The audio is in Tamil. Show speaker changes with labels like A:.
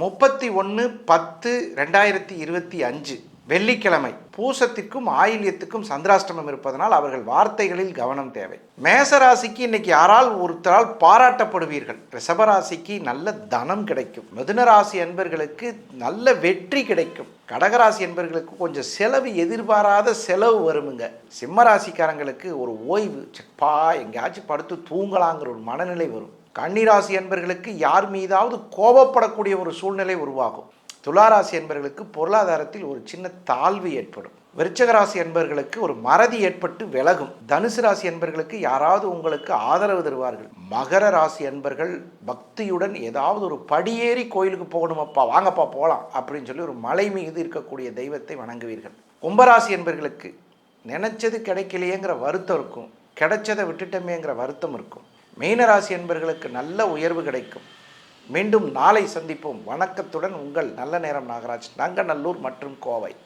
A: முப்பத்தி ஒன்று பத்து ரெண்டாயிரத்தி இருபத்தி அஞ்சு வெள்ளிக்கிழமை பூசத்திற்கும் ஆயில்யத்துக்கும் சந்திராஷ்டமம் இருப்பதனால் அவர்கள் வார்த்தைகளில் கவனம் தேவை. மேசராசிக்கு இன்னைக்கு யாரால் ஒருத்தரால் பாராட்டப்படுவீர்கள்? ரிஷபராசிக்கு நல்ல தனம் கிடைக்கும். மிதுனராசி என்பர்களுக்கு நல்ல வெற்றி கிடைக்கும். கடகராசி என்பர்களுக்கு கொஞ்சம் செலவு எதிர்பாராத செலவு வருமுங்க. சிம்மராசிக்காரங்களுக்கு ஒரு ஓய்வு செப்பா எங்கேயாச்சும் படுத்து தூங்கலாங்கிற ஒரு மனநிலை வரும். கன்னிராசி என்பர்களுக்கு யார் மீதாவது கோபப்படக்கூடிய ஒரு சூழ்நிலை உருவாகும். துளாராசி என்பர்களுக்கு பொருளாதாரத்தில் ஒரு சின்ன தாழ்வு ஏற்படும். விருச்சகராசி என்பர்களுக்கு ஒரு மறதி ஏற்பட்டு விலகும். தனுசு ராசி என்பர்களுக்கு யாராவது உங்களுக்கு ஆதரவு தருவார்கள். மகர ராசி என்பர்கள் பக்தியுடன் ஏதாவது ஒரு படியேறி கோயிலுக்கு போகணுமப்பா வாங்கப்பா போகலாம் அப்படின்னு சொல்லி ஒரு மலை மீது இருக்கக்கூடிய தெய்வத்தை வணங்குவீர்கள். கும்பராசி என்பர்களுக்கு நினைச்சது கிடைக்கலையேங்கிற வருத்தம் இருக்கும். கிடைச்சதை விட்டுட்டமேங்கிற வருத்தம் இருக்கும். மீனராசி என்பர்களுக்கு நல்ல உயர்வு கிடைக்கும். மீண்டும் நாளை சந்திப்போம். வணக்கத்துடன் உங்கள் நல்ல நேரம் நாகராஜ் நங்கநல்லூர் மற்றும் கோவை.